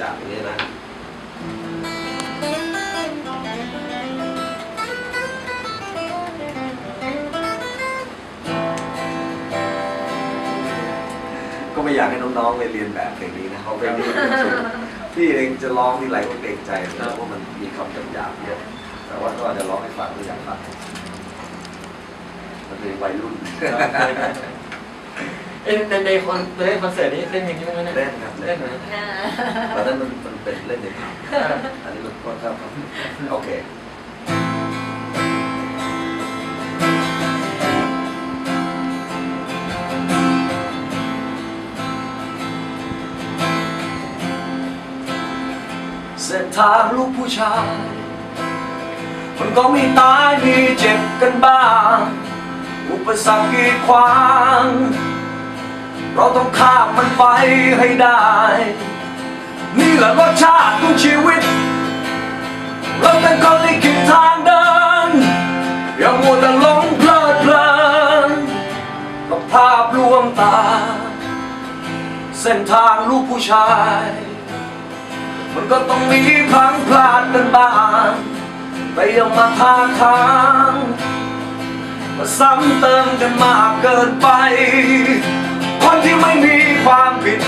จักรอย่างนี้นะก็ไม่อยากให้น้องๆไปเรียนแบบเพลงนี้นะเพราเพลงนี้มันเป็นพี่เองจะร้องที่ไรก็เกรงใจนะเพราะมันมีคำหยาบๆเยอะแต่ว่าก็อาจจะร้องให้ฟังก็อยากฟังมันเป็นวัยรุ่น เอ้ยในในคอนเล่นคอนเสิร์ตนี้เล่นอย่างนี้ไหมเนี่ยเล่นครับเล่เล่นนไหมตอนนั้นมันมันเป็นเล่นในผับอันนี้มันก็ครับโอเคเส้นทางลูกผู้ชาย มันก็มีตายมีเจ็บกันบ้าง อุปสรรคกีดขวาง เราต้องข้ามมันไปให้ได้ นี่แหละรสชาติของชีวิต เราเป็นคนที่คิดทางเดิน อย่ามัวแต่หลงเพลิดเพลินกับภาพลวงตา เส้นทางลูกผู้ชาย มันก็ต้องมีพังพลาดกันบ้างแต่ยังมาทางทางมาซ้ำเติมกันมากเกินไป ที่ไม่มีความผิด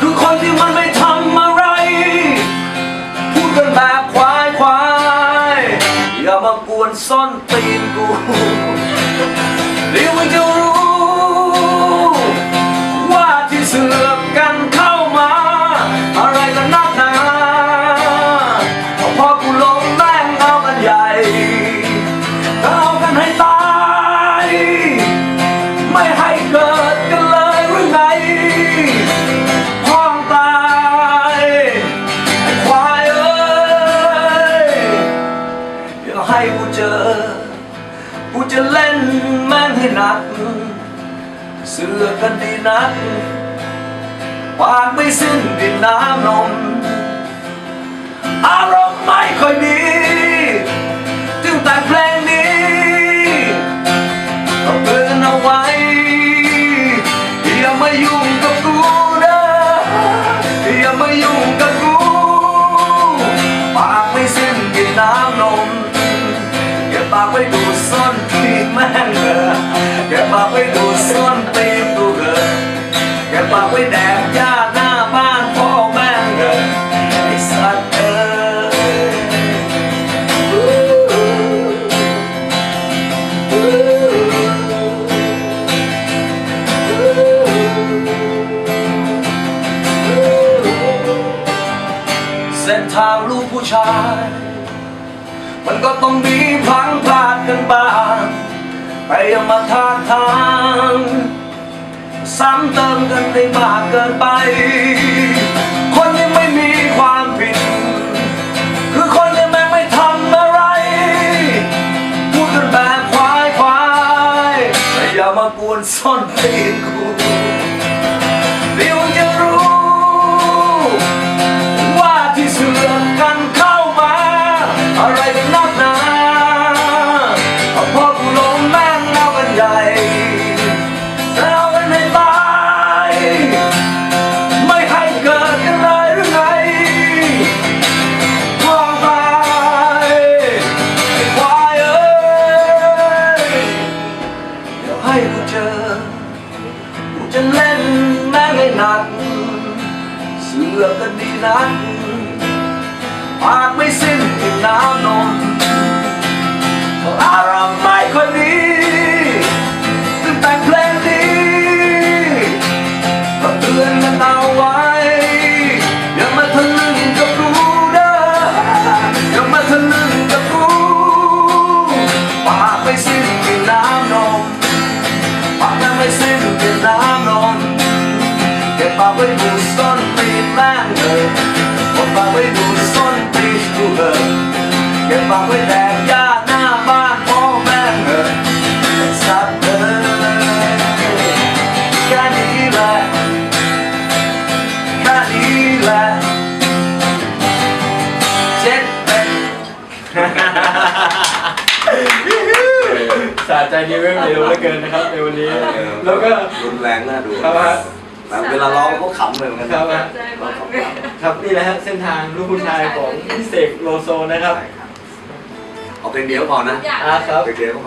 คือคนที่มันไม่ทำอะไร พูดกันแบบควายควายอย่ามากวนซ่อนตีนกูเดี๋ยวมึงจะรู้ นัก เสือกันดีนัก ปากไม่สิ้นดินน้ำนม อารมณ์ไม่ค่อยดีจึงแต่งเพลงนี้ต้องเตือนเอาไว้ อย่ามายุ่งกับกูเด้อย่ามายุ่งกับกู ปากไม่สิ้นกินน้ำนม อย่าปากไว้ดู แม่งเถอะอย่าปากไว้ดูดซ่อนตีนกูเถอะอย่าปากไว้แดกหญ้าหน้าบ้านพ่อแม่งเถอะไอ้สัตว์เอ้เส้นทางลูกผู้ชาย มันก็ต้องมีพังพลาดกันบ้าง ไปยามาทาทางซ้ำเติมกันได้มากเกินไป คนที่ไม่มีความผิด คือคนที่แม่งไม่ทำอะไร พูดกันแบบควายควายแต่อย่ามากวนซ่อนตีน เสือกันดีนักปากไม่สิ้นกินน้ำนมอารมณ์ไม่ค่อยดี ปากไว้ดูซ่อนตีนแม่งเถอะเก็บปากไว้ดูซ่อนตีนกูเถอะเก็บปากไว้แดกหญ้าหน้าบ้านพ่อแม่งเถอะไอ้สัตว์เอ้ยแค่นี้แหละแค่นี้แหละเจ็ดเป็ดสะใจดีเว้ยเร็วเหลือเกินนะครับในวันนี้ แล้วก็รุนแรงน่าดู ครับฮะแต่เว ลาร้องก็ขำเลยเหมือนกันครับฮะใจมากเลยครับนี่แหละฮะเส้นทางลูกผู้ชายของพี่เสกโลโซนะครับ เอาเพลงเดียวก่อนนะอยาก อ่าครับ เพลงเดียวก่อน